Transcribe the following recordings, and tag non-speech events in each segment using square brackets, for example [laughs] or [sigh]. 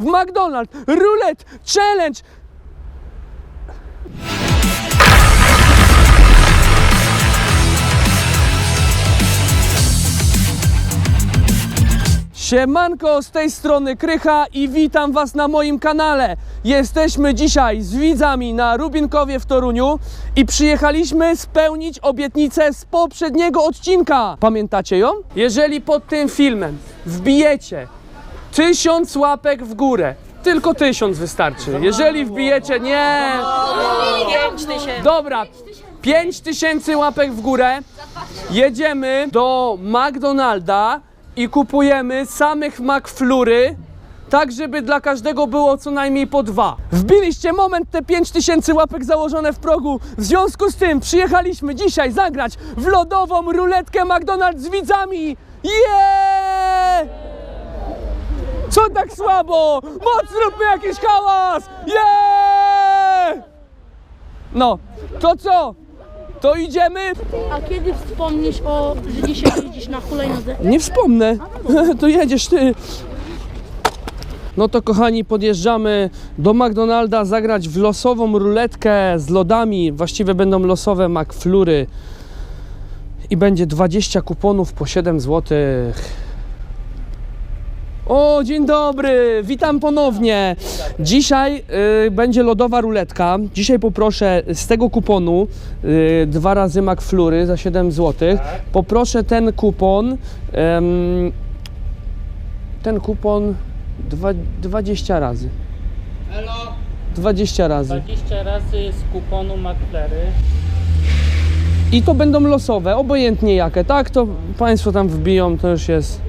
w McDonald's Roulette Challenge. Siemanko, z tej strony Krycha i witam Was na moim kanale. Jesteśmy dzisiaj z widzami na Rubinkowie w Toruniu i przyjechaliśmy spełnić obietnicę z poprzedniego odcinka. Pamiętacie ją? Jeżeli pod tym filmem wbijecie tysiąc łapek w górę, tylko tysiąc wystarczy. Jeżeli wbijecie, nie, Dobra, 5 tysięcy łapek w górę. Jedziemy do McDonalda i kupujemy samych McFlury, tak żeby dla każdego było co najmniej po dwa. Wbiliście moment te 5 tysięcy łapek założone w progu. W związku z tym przyjechaliśmy dzisiaj zagrać w lodową ruletkę McDonald's z widzami. Yeah! Co tak słabo? Moc zróbmy jakiś hałas! Yeah! No, to co? To idziemy? A kiedy wspomnisz o, że dzisiaj jeździsz na hulajnodze? Nie wspomnę. [laughs] To jedziesz ty. No to kochani, podjeżdżamy do McDonalda zagrać w losową ruletkę z lodami. Właściwie będą losowe McFlury. I będzie 20 kuponów po 7 zł. O, dzień dobry, witam ponownie. Dzisiaj y, będzie lodowa ruletka. Dzisiaj poproszę z tego kuponu y, dwa razy McFlury za 7 zł. Poproszę ten kupon. em, ten kupon dwa, 20 razy. Elo, 20 razy. 20 razy z kuponu McFlary. I to będą losowe, obojętnie jakie, tak? To Państwo tam wbiją, to już jest.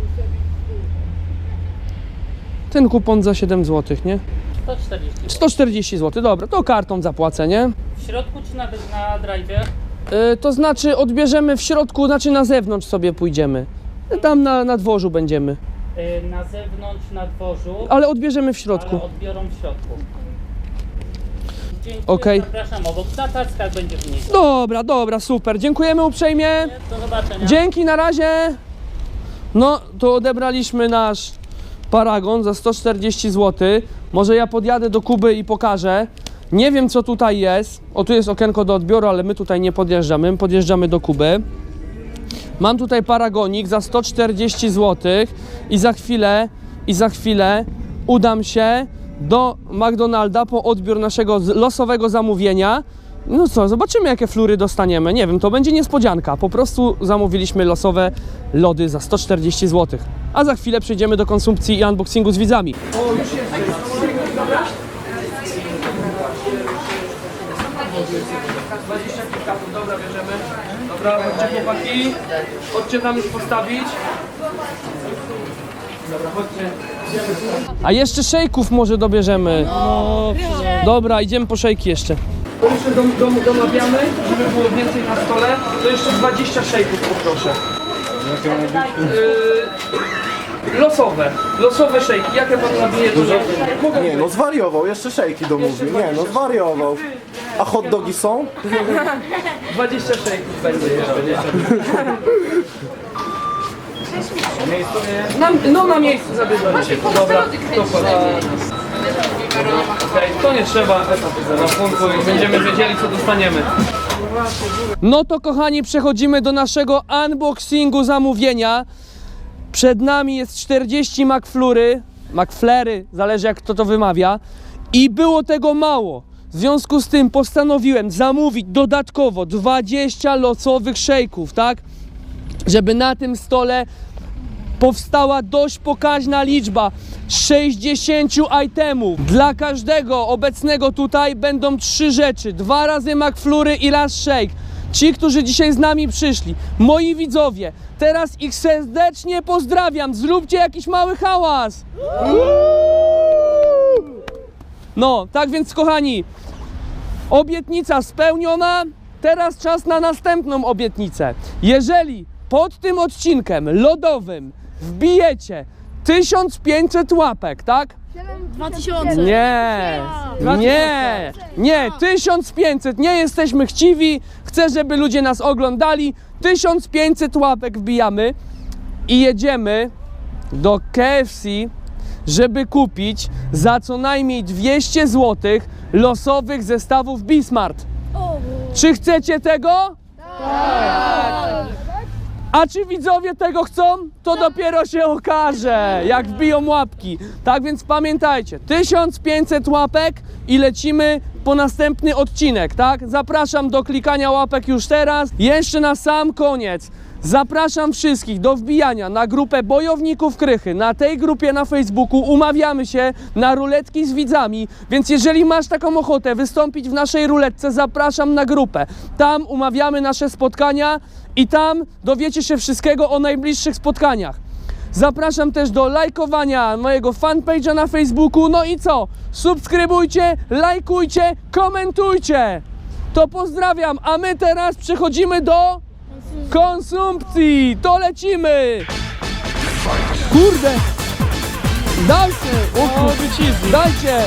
Ten kupon za 7 zł, nie? 140. 140 zł, dobra, to kartą zapłacę, nie? W środku czy na, na drive? Y, to znaczy odbierzemy w środku, znaczy na zewnątrz sobie pójdziemy. Tam na, na dworzu będziemy, Y, na zewnątrz, na dworzu, ale odbierzemy w środku. ale odbiorą w środku. Dziękuję, Okej. zapraszam obok. Na tackach będzie w niej. Dobra, dobra, super. Dziękujemy uprzejmie. Do zobaczenia. Dzięki, na razie. No, to odebraliśmy nasz paragon za 140 zł. Może ja podjadę do Kuby i pokażę. Nie wiem, co tutaj jest. O, tu jest okienko do odbioru, ale my tutaj nie podjeżdżamy. My podjeżdżamy do Kuby. Mam tutaj paragonik za 140 zł i za chwilę, i za chwilę udam się do McDonalda po odbiór naszego losowego zamówienia. No co, zobaczymy jakie flury dostaniemy. Nie wiem, to będzie niespodzianka. Po prostu zamówiliśmy losowe lody za 140 zł. A za chwilę przejdziemy do konsumpcji i unboxingu z widzami. O, już jest. 20 pick-upów, dobra, bierzemy. Dobra, chodźcie chłopaki. Chodźcie tam już postawić. Dobra, chodźcie. A jeszcze szejków może dobierzemy. No, dobra, idziemy po szejki jeszcze. To jeszcze dom, dom, domawiamy, żeby było więcej na stole. To jeszcze 20 szejków poproszę. Yy, losowe, losowe szejki. Jakie pan nabije? Dużo? Mogę Nie no, zwariował, jeszcze szejki domówił. Nie no, zwariował. A hot dogi są? 20 szejków będzie jeszcze, nie? Na, no na miejscu zabierzemy. Dobra, to. To nie trzeba będziemy wiedzieli co dostaniemy. No to kochani, przechodzimy do naszego unboxingu zamówienia. Przed nami jest 40 McFlury, McFlery, zależy jak kto to wymawia. I było tego mało. W związku z tym postanowiłem zamówić dodatkowo 20 losowych szejków, tak? Żeby na tym stole powstała dość pokaźna liczba 60 itemów. Dla każdego obecnego tutaj będą trzy rzeczy: dwa razy McFlury i raz shake. Ci, którzy dzisiaj z nami przyszli, moi widzowie, teraz ich serdecznie pozdrawiam. Zróbcie jakiś mały hałas. No, tak więc kochani, obietnica spełniona. Teraz czas na następną obietnicę. Jeżeli pod tym odcinkiem lodowym wbijecie. 1500 łapek, tak? 2000. Nie, nie, nie, 1500, nie jesteśmy chciwi, chcę, żeby ludzie nas oglądali, 1500 łapek wbijamy i jedziemy do KFC żeby kupić za co najmniej 200 zł losowych zestawów Bismart. Czy chcecie tego? A czy widzowie tego chcą? To dopiero się okaże, jak wbiją łapki. Tak więc pamiętajcie, 1500 łapek i lecimy po następny odcinek, tak? Zapraszam do klikania łapek już teraz. Jeszcze na sam koniec. Zapraszam wszystkich do wbijania na grupę Bojowników Krychy. Na tej grupie na Facebooku umawiamy się na ruletki z widzami, więc jeżeli masz taką ochotę wystąpić w naszej ruletce, zapraszam na grupę. Tam umawiamy nasze spotkania i tam dowiecie się wszystkiego o najbliższych spotkaniach. Zapraszam też do lajkowania mojego fanpage'a na Facebooku. No i co? Subskrybujcie, lajkujcie, komentujcie. To pozdrawiam, a my teraz przechodzimy do konsumpcji. To lecimy. Kurde. Dajcie. O, dajcie.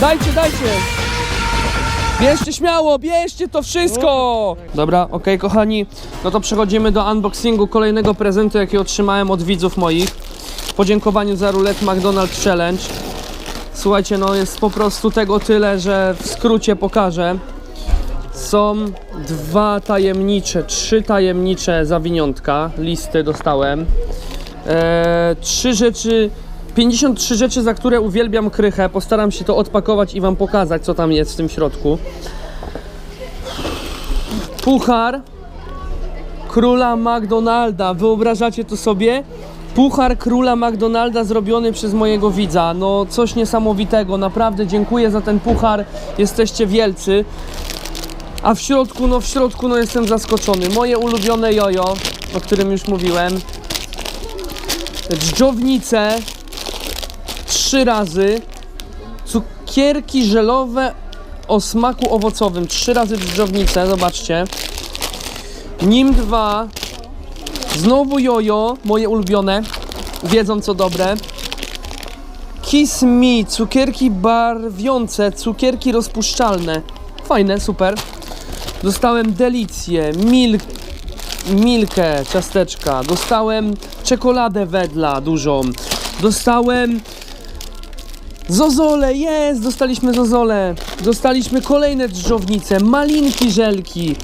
Dajcie, dajcie. Bierzcie śmiało, bierzcie to wszystko! Dobra, okej kochani, no to przechodzimy do unboxingu kolejnego prezentu, jaki otrzymałem od widzów moich. W podziękowaniu za roulette McDonald's Challenge. Słuchajcie, no jest po prostu tego tyle, że w skrócie pokażę. Są dwa tajemnicze, trzy tajemnicze zawiniątka, listy dostałem. Eee, trzy rzeczy, 53 rzeczy, za które uwielbiam krychę. Postaram się to odpakować i Wam pokazać, co tam jest w tym środku. Puchar króla McDonalda. Wyobrażacie to sobie? Puchar króla McDonalda zrobiony przez mojego widza. No coś niesamowitego. Naprawdę dziękuję za ten puchar. Jesteście wielcy. A w środku, no w środku, no jestem zaskoczony. Moje ulubione jojo, o którym już mówiłem. Dżdżownice trzy razy. Cukierki żelowe o smaku owocowym. Trzy razy dżdżownice, zobaczcie. Nim 2. Znowu jojo, moje ulubione. Wiedzą co dobre. Kiss Me, cukierki barwiące, cukierki rozpuszczalne. Fajne, super. Dostałem delicję, milk, milkę, ciasteczka. Dostałem czekoladę wedla dużą. Dostałem Zozole, jest! Dostaliśmy zozole. Dostaliśmy kolejne drżownice, malinki, żelki.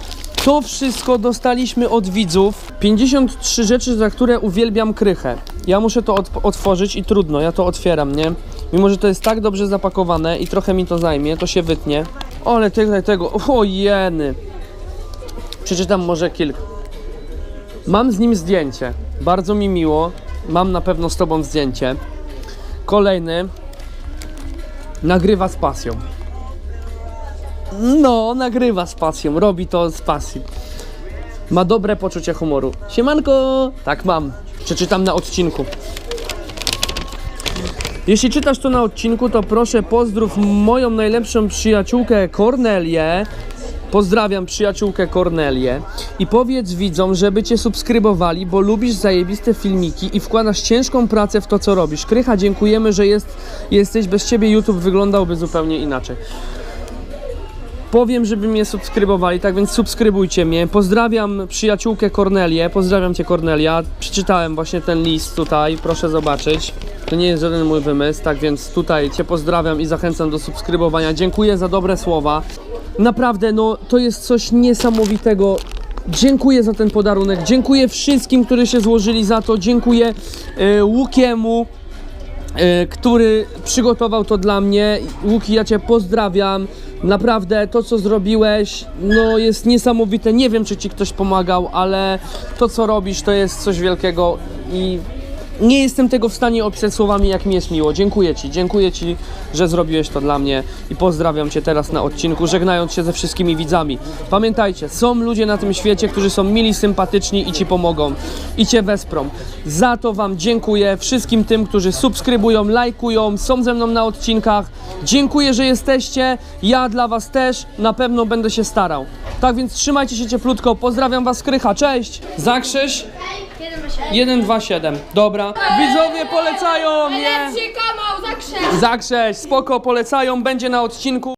To wszystko dostaliśmy od widzów. 53 rzeczy, za które uwielbiam krychę. Ja muszę to ot- otworzyć i trudno, ja to otwieram, nie? Mimo, że to jest tak dobrze zapakowane i trochę mi to zajmie, to się wytnie. Ale tego, tego, o jeny. Przeczytam może kilka. Mam z nim zdjęcie. Bardzo mi miło. Mam na pewno z tobą zdjęcie. Kolejny. Nagrywa z pasją. No, nagrywa z pasją, robi to z pasji. Ma dobre poczucie humoru. Siemanko! Tak mam. Przeczytam na odcinku. Jeśli czytasz to na odcinku, to proszę pozdrów moją najlepszą przyjaciółkę Kornelię. Pozdrawiam przyjaciółkę Kornelię i powiedz widzom, żeby cię subskrybowali, bo lubisz zajebiste filmiki i wkładasz ciężką pracę w to, co robisz. Krycha, dziękujemy, że jest, jesteś. Bez ciebie YouTube wyglądałby zupełnie inaczej. Powiem, żeby mnie subskrybowali, tak więc subskrybujcie mnie. Pozdrawiam przyjaciółkę Kornelię. Pozdrawiam cię Kornelia. Przeczytałem właśnie ten list tutaj, proszę zobaczyć. To nie jest żaden mój wymysł, tak więc tutaj cię pozdrawiam i zachęcam do subskrybowania. Dziękuję za dobre słowa. Naprawdę, no to jest coś niesamowitego. Dziękuję za ten podarunek. Dziękuję wszystkim, którzy się złożyli za to. Dziękuję e, Łukiemu, e, który przygotował to dla mnie. Łuki, ja Cię pozdrawiam. Naprawdę to, co zrobiłeś, no jest niesamowite. Nie wiem, czy Ci ktoś pomagał, ale to, co robisz, to jest coś wielkiego i nie jestem tego w stanie opisać słowami, jak mi jest miło. Dziękuję Ci, dziękuję Ci, że zrobiłeś to dla mnie i pozdrawiam Cię teraz na odcinku, żegnając się ze wszystkimi widzami. Pamiętajcie, są ludzie na tym świecie, którzy są mili, sympatyczni i Ci pomogą i Cię wesprą. Za to Wam dziękuję wszystkim tym, którzy subskrybują, lajkują, są ze mną na odcinkach. Dziękuję, że jesteście. Ja dla Was też na pewno będę się starał. Tak więc trzymajcie się cieplutko. Pozdrawiam Was, Krycha. Cześć! Zakrzyż 127. Dobra. Widzowie polecają, nie? kanał, zakrzep! Zakrześ, spoko, polecają, będzie na odcinku.